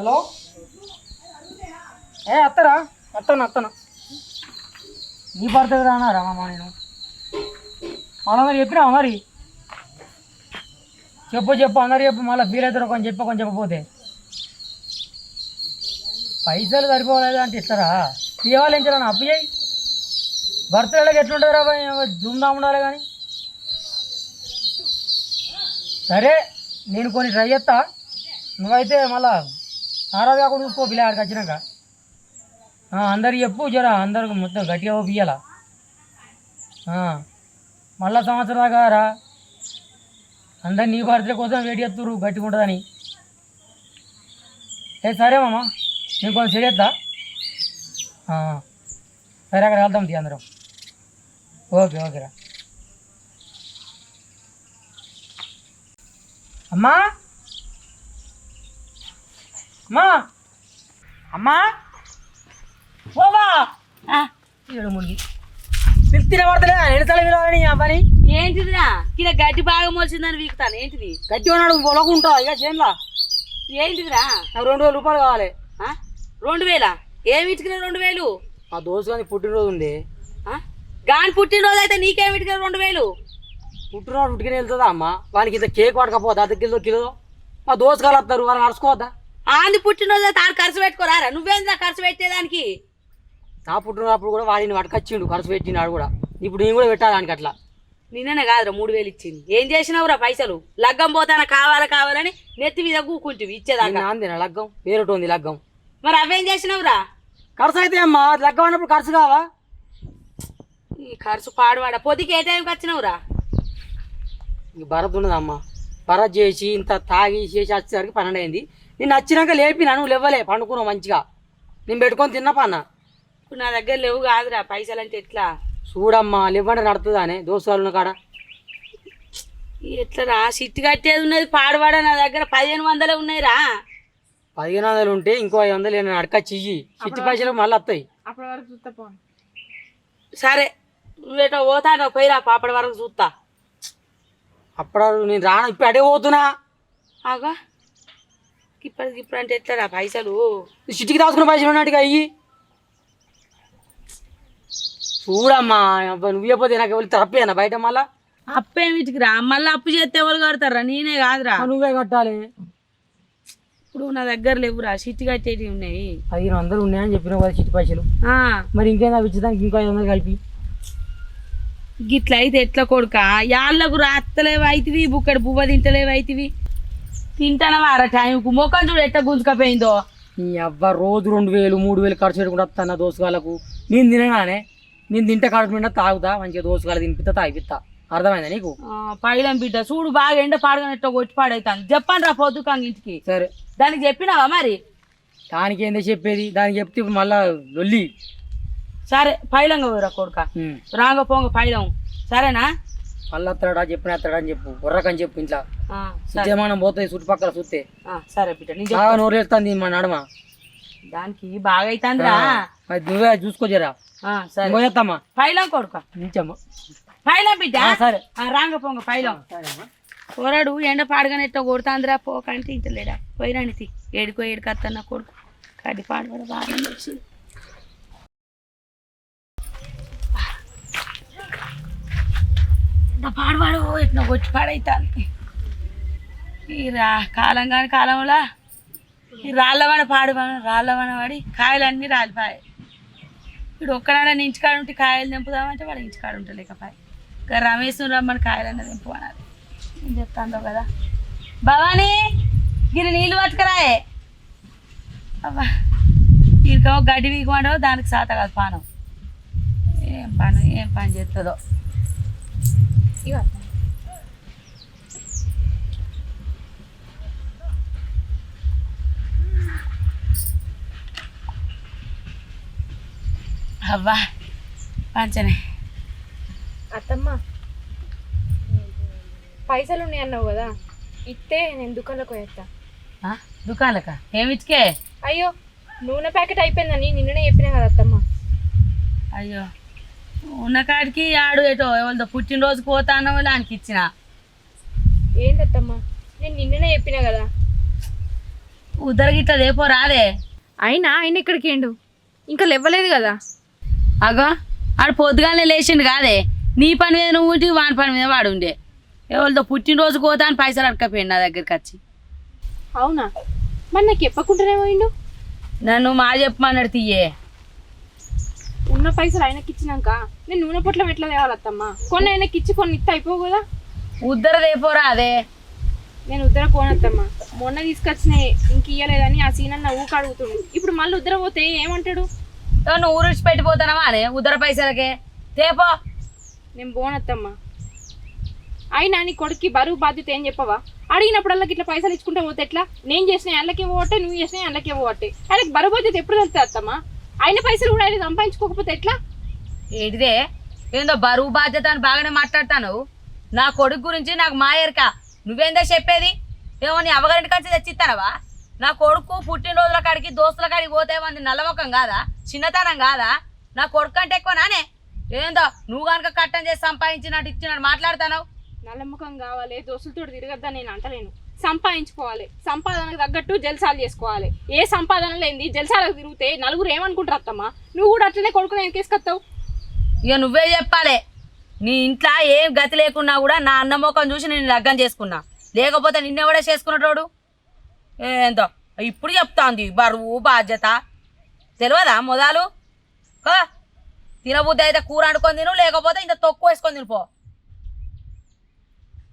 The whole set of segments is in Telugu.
హలో? ఏ అత్తరా? అత్తను అత్తను. నీ పడుతుంది రానారా మామ నేను? మళ్ళీ చెప్పినా మరి? చెప్పు చెప్పు అందరు చెప్పు మళ్ళీ ఫీల్ అవుతారు కొంచెం చెప్పు కొంచెం చెప్పకపోతే. పైసలు సరిపోలేదు అంటే ఇస్తారా? తీయాలి ఎంచారా అప్పు చేయి. బర్త్డేలకు ఎట్లుంటారా రా దుమ్దాం ఉండాలి కానీ. సరే నేను కొన్ని ట్రై చేస్తా. నువ్వైతే మళ్ళా నారాజు కాకుండా పో పిల్ల ఆడికి వచ్చినాక. అందరు అందరికి చెప్పు జర అందరికి మొత్తం గట్టిగా పియ్యాల? మళ్ళా సంవత్సరం దాకా రా. అందరు నీ బర్త్డే కోసం వెయిట్ చేస్తున్నారు గట్టిగా ఉంటుందని. ఏ సరే మామ నేను కొంచెం చేస్తా సరే అక్కడ వెళ్దాం తీ అందరం. ఓకే ఓకేరా అమ్మా! అమ్మా! అమ్మా! పోవా! ఏడు మునిగి. పిలిచిన పడతలే ఎడతల వినాలని పని ఏంటిదిరా? కింద గడ్డి బాగా మోల్చిందని వీకుతాను. ఏంటిది? గట్టి ఉన్నాడు పొలకుంటా ఇక చేనులా. ఏంటిదిరా? నాకు రెండు వేల రూపాయలు కావాలి. ఆ? రెండు వేలా? ఏమి ఇటుకురా రెండు వేలు? మా దోస్తు కానీ పుట్టినరోజు ఉంది? గాని పుట్టినరోజు అయితే నీకేమి ఇటుకురా రెండు వేలు? పుట్టినరోజు పుట్టుకుని వెళ్తుందా అమ్మ? వానికి ఇంత కేక్ పడకపోతే అర్ధ కిలో కిలో? మా దోస్తు కాలు వస్తారు వాళ్ళు నడుచుకోవద్దా? ఆంది పుట్టినరోజు ఆడు ఖర్చు పెట్టుకోరారా? నువ్వేంద్రా ఖర్చు పెట్టేదానికి? నా పుట్టినప్పుడు కూడా వాడిని పట్టుకొచ్చిండు ఖర్చు పెట్టినాడు కూడా. ఇప్పుడు నేను కూడా పెట్టాలి దానికి అట్లా. నిన్ననే కాదురా మూడు వేలు ఇచ్చింది. ఏం చేసినావురా పైసలు? లగ్గం పోతానా కావాలా కావాలని నెత్తి మీద కూకుంటివి ఇచ్చేదాకా. నాంది నా లగ్గం? వేరేటి ఉంది లగ్గం. మరి అవేం చేసినావురా? ఖర్చు అయితే అమ్మా లగ్గం అన్నప్పుడు ఖర్చు కావా? ఈ ఖర్చు పాడువాడ? పొద్దుకి ఏ టైంకి వచ్చినావురా? భరత్ ఉన్నదమ్మా. భరత్ చేసి ఇంత తాగి చేసి వచ్చేసరికి పన్నెండు అయింది. నేను వచ్చినాక లేపినా నువ్వు లేవలే పండుకున్నావు మంచిగా. నేను పెట్టుకొని తిన్నా పన్న ఇప్పుడు నా దగ్గర లేవు కాదురా పైసలు అంటే ఎట్లా? చూడమ్మా లేవంటే నడుతుందానే దోస్తులు కాడ. ఎట్లా రా సిట్టి కట్టేది ఉన్నది పాడువాడ నా దగ్గర పదిహేను వందలే ఉన్నాయిరా. పదిహేను వందలు ఉంటే ఇంకో ఐదు వందలు నేను అడకచ్చి ఇయ్యి చిట్టి పైసలు మళ్ళీ వస్తాయి. సరే నువ్వేటో పోతాను పోయిరా పాపడి వరకు చూస్తా. అప్పుడు నేను రాను ఇప్పుడు అడే పోతున్నా. ఆగా. ఇప్పటికి ఇప్పుడు అంటే ఎట్లా పైసలు? చిట్టికి దాచుకున్న పైసలు ఉన్నట్టుగా అయ్యి. చూడమ్మా నువ్వు చెప్పతే నాకు ఎవరు తప్పేనా బయట మళ్ళా? అప్పేమిటికి రా. మళ్ళీ అప్పు చేస్తే ఎవరు కడతారా నేనే కాదురా. నువ్వే కట్టాలి. ఇప్పుడు నా దగ్గర లేవురా. సిట్టి కట్టేటివి ఉన్నాయి. పదిహేను వందలు ఉన్నాయని చెప్పినావు కదా చిట్టి పైసలు. మరి ఇంకేనా ఇచ్చేదానికి ఇంకో ఐదు వందలు కలిపి? గిట్ల అయితే ఎట్లా కొడుక? యాళ్ళకు రాత్తలేవు అయితివి బుక్కడు పువ్వ తింటలేవు అయితివి తింటానవా రా టైంకు మొక్కం చూడు ఎట్లా గుంజుకపోయిందో. నీ అవ్వ రోజు రెండు వేలు మూడు వేలు ఖర్చు పెట్టుకుంటా వస్తాను దోసుగాలకు నేను తినగానే నేను తింటే కడుపు నిండా తాగుతా మంచిగా దోసుగాలు తినిపిస్తా తాగిపిస్తా అర్థమైందా నీకు? పైలం బిడ్డ చూడు బాగా ఎండ పాడగానట్టు కొట్టి పాడైతాను చెప్పండి రా పొద్దుకాంగ ఇంటికి. సరే. దానికి చెప్పినావా మరి? దానికి ఏందో చెప్పేది దానికి చెప్తే ఇప్పుడు మళ్ళా లొల్లి. సరే పైలంగా పోయిరా కొడుక. రాంగ పోంగ పైలం. సరేనా? మళ్ళీ వస్తాడా చెప్పిన వస్తాడా అని చెప్పు బుర్రకని చెప్పు ఇంట్లో. సిద్ధమానం పోతుంది చుట్టుపక్కల చూస్తే. సరే బిడ్డ నేను బాగా నోరు వెళ్తాంది మా నడమ. దానికి బాగా అవుతుందిరా నువ్వే చూసుకో జరా. ఆ, సరే. పోయేస్తామా పైలం కొడుక. నించమ్మా పైలం బిడ్డ? సరే. ఆ, రాంగ పోంగ పైలం పోరాడు ఎండ పాడగానెట్టో కొడుతాందిరా పోకంటే ఇంటలేడా పోయిరాని తీ ఏడుకో ఏడుకత్తన్న కొడుకు. కడి పాడబడ బాగా వచ్చింది ఎండ పాడవాడు ఎట్లా వచ్చి పాడైతాను ఈ రా కాలం కాని కాలంలో ఈ రాళ్ళవన పాడువాడు రాళ్ళవన వాడి కాయలన్నీ రాలిపాయి. ఇప్పుడు ఒక్కనాడ ఇంటికాడ ఉంటే కాయలు తెంపుదామంటే వాడు ఇంటికాడ ఉంటలేకపాయి ఇంకా రమేష్ రమ్మని కాయలన్నీ తెంపు అనాలి ఏం చెప్తాందో కదా. భవానీ గిరి నీళ్ళు పట్టుకురాయే. అబ్బా ఇరికో గడ్డి వీకమంటావు దానికి సాత కాదు పానం. ఏం పని ఏం పని చేస్తుందో ఇగో. అవ్వా పంచనే. అత్తమ్మ పైసలు ఉన్నాయి అన్నావు కదా ఇస్తే నేను దుకాణంలోకి పోయేస్తా ఆ? దుకాణాలకా? ఏమిటికే అయ్యో నూనె ప్యాకెట్ అయిపోయిందని నిన్ననే చెప్పినా కదా అత్తమ్మ. అయ్యో. ఉన్న కాడికి ఆడు ఏటో ఎవరిదో పుట్టినరోజుకి పోతానో దానికి ఇచ్చిన ఏంటి అత్తమ్మ నేను నిన్ననే చెప్పినా కదా. ఉద్దర గిట్ల లేపో రాదే. అయినా ఆయన ఇక్కడికి ఏండు? ఇంకా లేవ్వలేదు కదా. అగో ఆడు పొద్దుగానే లేచిండు కాదే. నీ పని మీద నువ్వు ఉంటే వాని పని మీద వాడు ఉండే. ఎవరితో పుట్టినరోజు కోతా అని పైసలు అడకపోయిండు నా దగ్గరికి వచ్చి. అవునా? మరి నాకు చెప్పకుండానే పోయిండు? నన్ను మా చెప్పమన్నాడు తీయే. ఉన్న పైసలు ఆయనకి ఇచ్చినాక నేను నూనె పొట్లం ఎట్లా తేవాలత్తమ్మా కొన్ని ఆయనకి ఇచ్చి కొన్ని ఇత్త అయిపోవు కదా. ఉద్దర దేపోరా అదే. నేను ఉద్దర కోనత్తమ్మా మొన్న తీసుకొచ్చిన ఇంక ఇయ్యలేదని ఆ సీనన్న ఊక అడుగుతుండు. ఇప్పుడు మళ్ళీ ఉద్దర పోతే ఏమంటాడు? ఏమో నువ్వు ఊరిచి పెట్టిపోతానవా అనే ఉద్దర పైసలకే? తేపో నేను పోనత్తమ్మా అయినా నీ కొడుక్కి బరువు బాధ్యత ఏం చెప్పవా? అడిగినప్పుడల్లా ఇట్లా పైసలు ఇచ్చుకుంటే పోతే ఎట్లా? నేను చేసిన వాళ్ళకే పోవట్టే నువ్వు చేసిన వాళ్ళకే పోవట్టే. ఆయనకి బరువు బాధ్యత ఎప్పుడు తెలుస్తుంది అత్తమ్మా? ఆయన పైసలు కూడా ఆయన సంపాదించుకోకపోతే ఎట్లా? ఏంటిదే? ఏందో బరువు బాధ్యత అని బాగానే మాట్లాడతాను. నా కొడుకు గురించి నాకు మాయర్క. నువ్వేందో చెప్పేది? ఏమో నీ అవగారింటికి వచ్చి తెచ్చిస్తానవా? నా కొడుకు పుట్టినరోజుల కాడికి దోస్తుల కాడికి పోతే మంది నల్లముఖం కాదా? చిన్నతనం కాదా? నా కొడుకు అంటే ఎక్కువ నానే? ఏందో నువ్వు కనుక కట్టం చేసి సంపాదించినట్టు ఇచ్చినట్టు మాట్లాడతాను నల్లముఖం కావాలి దోస్తులతో తిరగద్దని నేను అంటలేను. సంపాదించుకోవాలి. సంపాదనకు తగ్గట్టు జల్సాలు చేసుకోవాలి. ఏ సంపాదన లేని జల్సాలకు తిరిగితే నలుగురు ఏమనుకుంటారు అత్తమ్మా? నువ్వు కూడా అట్లనే కొడుకుని తీసుకొస్తావు ఇక నువ్వే చెప్పాలి. నీ ఇంట్లో ఏం గతి లేకున్నా కూడా నా అన్న ముఖం చూసి నేను లగ్గం చేసుకున్నా. లేకపోతే నిన్నెవడే చేసుకున్నటోడు? ఏందో ఇప్పుడు చెప్తాంది. బరువు బాధ్యత. తెలియదా మొదలు? కదా తినబుద్ధి అయితే కూర వండుకొని తిను లేకపోతే ఇంత తొక్కు వేసుకొని తినిపో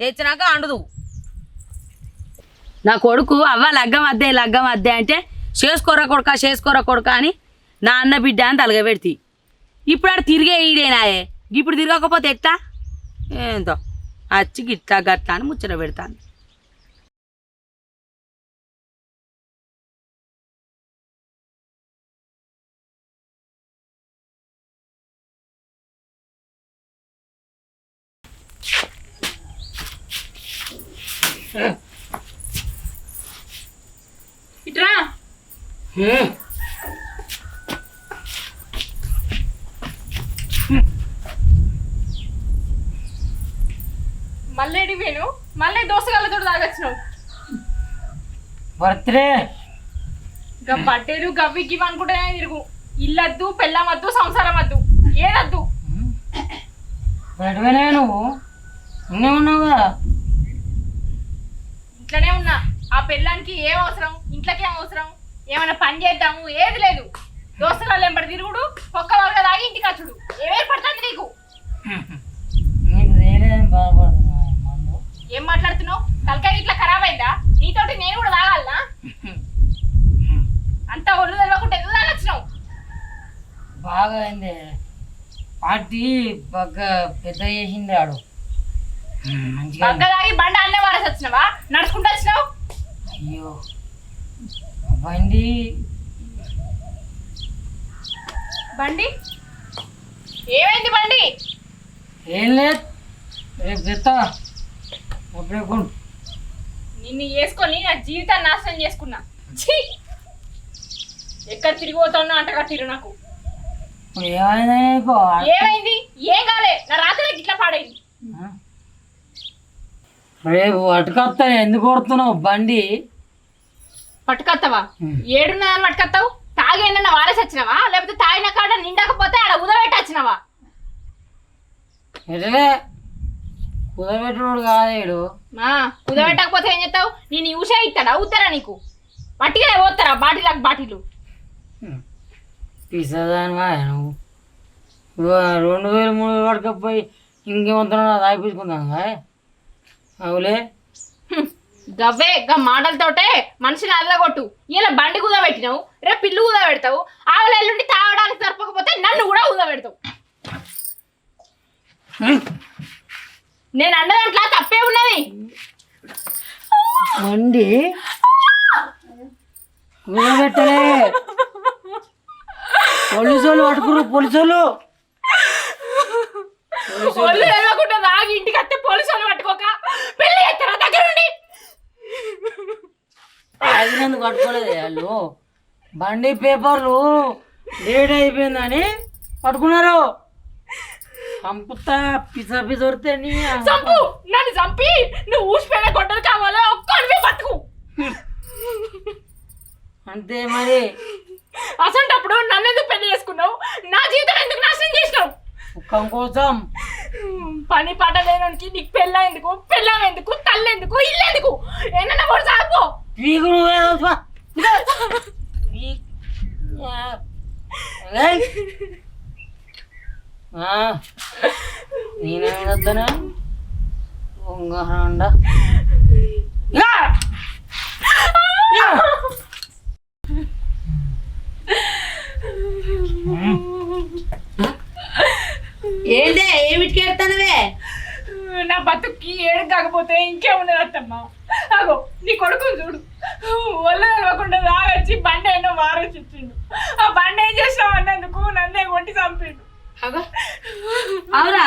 తెచ్చినాక అండుదు. నా కొడుకు అవ్వ లగ్గం అద్దే లగ్గం అద్దే అంటే చేసుకోరా కొడుక చేసుకోరా కొడుక అని నా అన్న బిడ్డ అని తలగబెడితి. ఇప్పుడు ఆడు తిరిగే ఈడేనాయే ఇప్పుడు తిరగకపోతే ఎట్లా? ఏందో అచ్చి గిట్లా గట్లా అని ముచ్చట పెడతాను Yeah. మళ్ళీ వేణు మళ్ళీ దోసగాళ్ళతో తాగొచ్చినావు. బర్త్డే. ఇంకా బట్టేలు గవ్వి గివ్ అనుకుంటేనే తిరుగు. ఇల్లద్దు పెళ్ళమద్దు సంసారం వద్దు ఏదద్దు బయటపోయినా నువ్వు? ఇన్నే ఉన్నావు కదా ఇంట్లోనే ఉన్నా. ఆ పెళ్ళానికి ఏం అవసరం? ఇంట్లోకి ఏం అవసరం? ఏమైనా పని చేద్దాము? ఏది లేదు. దోస్తులు ఎంబడి తిరుగుడు ఒక్క వాళ్ళ తాగి ఇంటికి వచ్చుడు. ఏమేం పడుతుంది నీకు? నీకు తేలేదని బాధపడుతున్నా మందు. ఏం మాట్లాడుతున్నావు? తలకాయ ఇట్లా ఖరాబ్ అయిందా? నీతోటి నేను కూడా తాగాలనా? అంతా ఒళ్ళు తెలవకుండా ఎందుకు తాగొచ్చినావు? బాగా అయింది. పార్టీ బాగా పెద్ద చేసింది ఆడు. మంచిగా బండ అన్నే వారేసి వచ్చినావా? నడుచుకుంటూ వచ్చినావు? అయ్యో. బండి. బండి? ఏమైంది బండి? ఏం లేదు. రేపు చెప్తా అప్పుడే కొను. నిన్ను వేసుకొని నా జీవితాన్ని నాశనం చేసుకున్నా. ఎక్కడ తిరిగి పోతానో అంట కట్టిరు నాకు. ఏమైంది ఏం కాలే. నా రాత్రి ఇట్లా పాడైంది? రేపు అటుకొస్తా ఎందుకు కొడుతున్నావు? బండి. పట్టుకొస్తావా ఏడున్నదని పట్టుకొస్తావు తాగి ఏమన్నా వారేసి వచ్చినావా? లేకపోతే తాగిన కాడ నిండకపోతే ఆడ ఉదబెట్టి వచ్చినావా? ఎటువే కుదబెట్టుడు కాదేడు కుదబెట్టకపోతే ఏం చేస్తావు నేను యూసే ఇస్తాడా అవుతారా నీకు? పట్టిగా పోతారా బాటిలకు బాటిలు? పిసదానివా నువ్వు. ఇగో రెండు వేలు మూడు వేలు పడకపోయి ఇంకేమంటున్నా తాగిపించుకుందాం అవులే. గవ్వే గా మాటలతోటే మనిషిని అదలగొట్టు ఇలా బండి కుదబెట్టినావు రేపు పిల్లు కుదబెడతావు ఆవుల ఎల్లుండి తాగడానికి సరిపోకపోతే నన్ను కూడా కుదబెడతావు. నేను అన్న దాంట్లో తప్పే ఉన్నది. బండి కుదబెట్టలే. పోలీసు వాళ్ళు పట్టుకురు పోలీసు వాళ్ళు ఒళ్ళు తెలవకుండా తాగి ఇంటికి వస్తే పోలీసు వాళ్ళు పట్టుకోక పెళ్ళి చేస్తారా దగ్గరుండి తాగినందుకు పట్టుకోలేదు. వాళ్ళు బండి పేపర్లు లేట్ అయిపోయిందని పట్టుకున్నారు. చంపుతా పిస పిసొడితే నీ చంపు! నన్ను చంపి! నువ్వు ఊసిపోయిన గొడ్డలు కావాలో? ఒక్కడివి బతుకు! అంతే మరి. అసంటప్పుడు నన్ను ఎందుకు పెళ్ళి చేసుకున్నావు? నా జీవితం ఎందుకు నాశనం చేసినావు? సుఖం కోసం. పని పాట నీకు పెళ్ళ ఎందుకు? పెళ్ళం ఎందుకు? తల్లి ఎందుకు? ఇల్లు ఎందుకు? ఏమన్నా పీకు నువ్వే. ఆ. నేనేమి వద్దనా ఉంగరండ ఏందే? ఏమిటికి ఎడతానవే నా బతుక్కి ఏడు కాకపోతే ఇంకేమున్నది అత్తమ్మ? అగో నీ కొడుకుని చూడు. ఒళ్ళు తెలవకుండా రాగొచ్చి బండి అయినా వారొచ్చి ఇచ్చిండు. ఆ బండి ఏం చేసినావు అన్నందుకు? నన్నే కొట్టి చంపిండు. అవునా?